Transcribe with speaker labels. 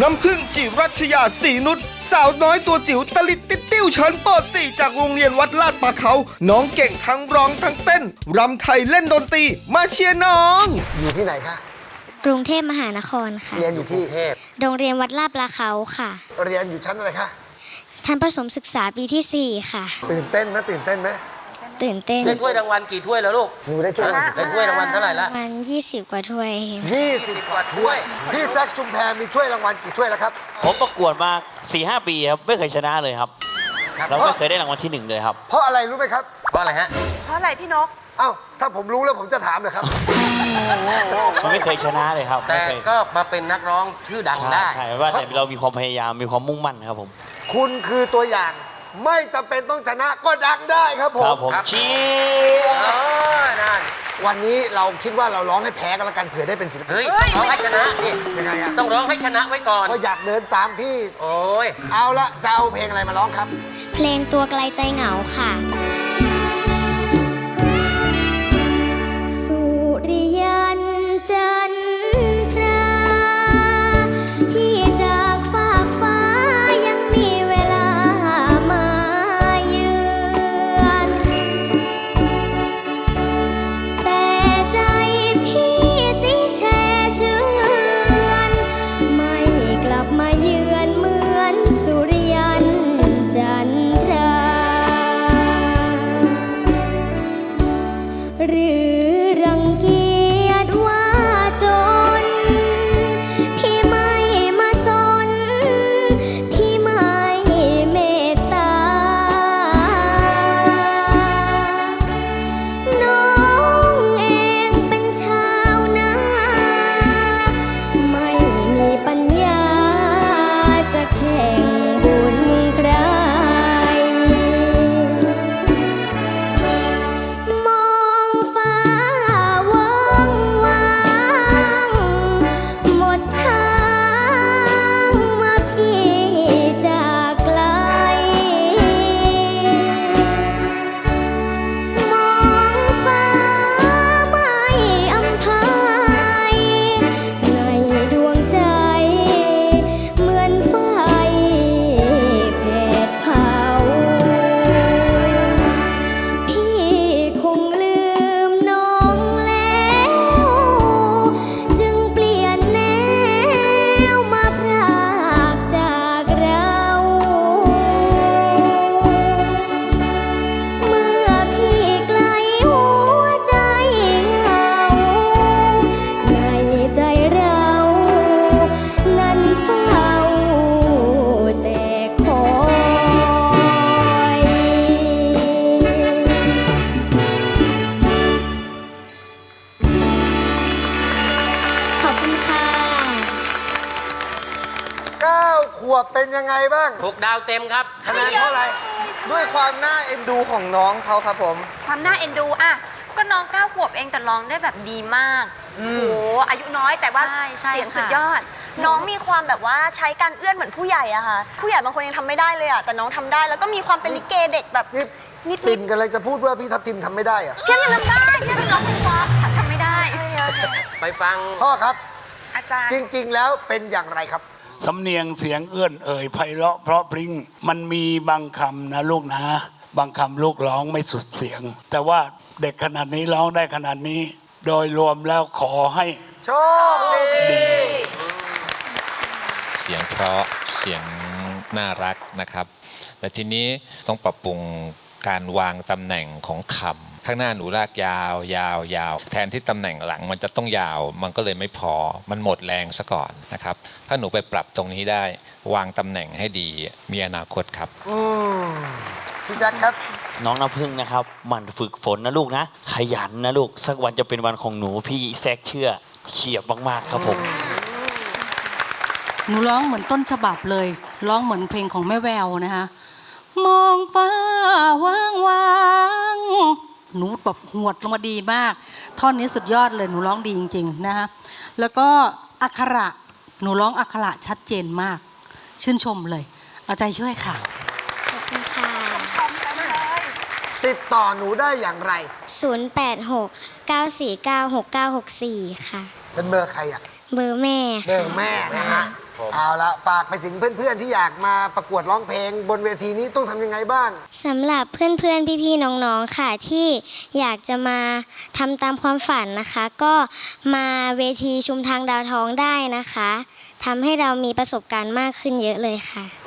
Speaker 1: น้ำพึ่งจิรัชยาศรีนุชสาวน้อยตัวจิ๋วตะลิดติดติ้วชั้นป .4 จากโรงเรียนวัดลาดปลาเขา น้องเก่งทั้งร้องทั้งเต้นรำไทยเล่นดนตรีมาเชียร์น้อง
Speaker 2: อยู่ที่ไหนคะ
Speaker 3: กรุงเทพมหานครค่ะ
Speaker 2: เรียนอยู่ที่
Speaker 4: เทพ
Speaker 3: โรงเรียนวัดลาดปลาเขาค่ะ
Speaker 2: เรียนอยู่ชั้นอะไรคะ
Speaker 3: ทันผสมศึกษาปีที่ 4 ค่ะ
Speaker 2: ตื่นเต้นไหมตื่นเต้นไหม
Speaker 3: ตื่นเต้น
Speaker 4: ได้ถ้วยรางวัลกี่ถ้วยแล้วลูก
Speaker 2: หนูได้ช่วย
Speaker 4: ได้ถ้วยรางวัลเท่าไหร่ละ
Speaker 3: ประมัน20กว่าถ้วย
Speaker 2: ยี่สิบกว่าถ้วย พี่แซคชุมแพรมีถ้วยรางวัลกี่ถ้วยแล้วครับ
Speaker 5: ผมประกวดมา4ีหปีครับไม่เคยชนะเลยครับ
Speaker 4: ครับ
Speaker 5: เราไม่เคยได้รางวัลที่หนึ่งเลยครับ
Speaker 2: เพราะอะไรรู้ไหมครับ
Speaker 4: เพราะอะไรฮะ
Speaker 6: เพราะอะไรพี่นก
Speaker 2: เอ้าถ้าผมรู้แล้วผมจะถามเลยครับ
Speaker 5: มันไม่เคยชนะเลยครับ
Speaker 4: แต่
Speaker 5: ไม่เคย
Speaker 4: ก็มาเป็นนักร้องชื่อดัง
Speaker 5: ใช่
Speaker 4: ได้
Speaker 5: ใช่ว่าแต่เรามีความพยายามมีความมุ่งมั่นครับผม
Speaker 2: คุณคือตัวอย่าง ไม่จำเป็นต้องชนะก็ดังได้ครับผ
Speaker 5: ครั
Speaker 2: ม
Speaker 5: บผม
Speaker 4: ครับ
Speaker 5: เชีย
Speaker 4: เออนั่น
Speaker 2: วันนี้เราคิดว่าเราร้องให้แพ้กันแล้วกันเผื่อได้เป็นศิลปิน
Speaker 4: เฮ้ยต้องร้องให้ชนะดิ
Speaker 2: ยังไงอะ
Speaker 4: ต้องร้องให้ชนะไว้ก่อน
Speaker 2: ก็อยากเดินตามพี่
Speaker 4: โอ้ย
Speaker 2: เอาละจะเอาเพลงอะไรมาร้องครับ
Speaker 3: เพลงตัวไกลใจเหงาค่ะ หรือ
Speaker 2: วบเป็นยังไงบ้าง
Speaker 4: หกดาวเต็มครับ
Speaker 2: คะแนนเท่าไหร่
Speaker 1: ด้วยความน่าเอ็นดูของน้องเขาครับผม
Speaker 6: ความน่าเอ็นดูอะก็น้องเก้าขวบเองแต่ร้องได้แบบดีมากโอ้โหอายุน้อยแต่ว่า
Speaker 7: ใช่ใช่
Speaker 6: เสียง
Speaker 7: ค่ะ
Speaker 6: สุดยอด
Speaker 7: น้องมีความแบบว่าใช้การเอื้อนเหมือนผู้ใหญ่อะค่ะ ผู้ใหญ่บางคนยังทำไม่ได้เลยอะแต่น้องทำได้แล้วก็มีความเป็นลิเกเด็กแบบ
Speaker 2: นี่
Speaker 7: นิด
Speaker 2: ปิ่
Speaker 7: ๆ
Speaker 2: นกันเลยจะพูดว่าพี่ทัพทิมทำไม่ได้อะ
Speaker 7: เพียงยังทำได้เพียงน้องเป็นป๊อป
Speaker 6: ทำไม่ได้
Speaker 4: ไปฟัง
Speaker 2: พ่อครับ
Speaker 6: อาจารย์
Speaker 2: จริง ๆ แล้วเป็นอย่างไรครับ
Speaker 8: สำเนียงเสียงเอื้อนเอ่ยไพเราะเพราะพริ้งมันมีบางคำนะลูกนะ บางคำลูกร้องไม่สุดเสียง แต่ว่าเด็กขนาดนี้ร้องได้ขนาดนี้ โดยรวมแล้วขอให้
Speaker 2: โชคดี
Speaker 9: เสียงเพราะเสียงน่ารักนะครับ แต่ทีนี้ต้องปรับปรุงการวางตำแหน่งของคำ ข้างหน้าหนูลากยาว ยาว ยาว แทนที่ตำแหน่งหลังมันจะต้องยาว มันก็เลยไม่พอ มันหมดแรงซะก่อนนะครับ ถ้าหนูไปปรับตรงนี้ได้ วางตำแหน่งให้ดี มีอนาคตครับ
Speaker 2: อืมพี่แซคครับ
Speaker 5: น้องน้ำพึ่งนะครับหมั่นฝึกฝนนะลูกนะ ขยันนะลูก สักวันจะเป็นวันของหนูพี่แซกเชื่อเฉียบมากๆครับผม
Speaker 10: หนูร้องเหมือนต้นฉบับเลย ร้องเหมือนเพลงของแม่แววนะคะ มองฟ้าว่างวาง หนูแบบหวดลงมาดีมาก ท่อนนี้สุดยอดเลยหนูร้องดีจริงๆนะคะแล้วก็อักขระหนูร้องอักขระชัดเจนมาก ชื่นชมเลย เอาใจช่วยค่ะ
Speaker 3: ขอบคุณค่ะ
Speaker 2: ติดต่อหนูได้อย่างไร
Speaker 3: 086 949 6964 ค่ะ
Speaker 2: เป็นเบอร์ใครอะ
Speaker 11: เบอร์แม่
Speaker 2: เบอร์แม่นะฮะเอาละฝากไปถึงเพื่อนๆที่อยากมาประกวดร้องเพลง บนเวทีนี้ต้องทำยังไงบ้าง
Speaker 11: สำหรับเพื่อนๆพี่ๆน้องๆค่ะที่อยากจะมาทำตามความฝันนะคะ ก็มาเวทีชุมทางดาวทองได้นะคะทำให้เรามีประสบการณ์มากขึ้นเยอะเลยค่ะ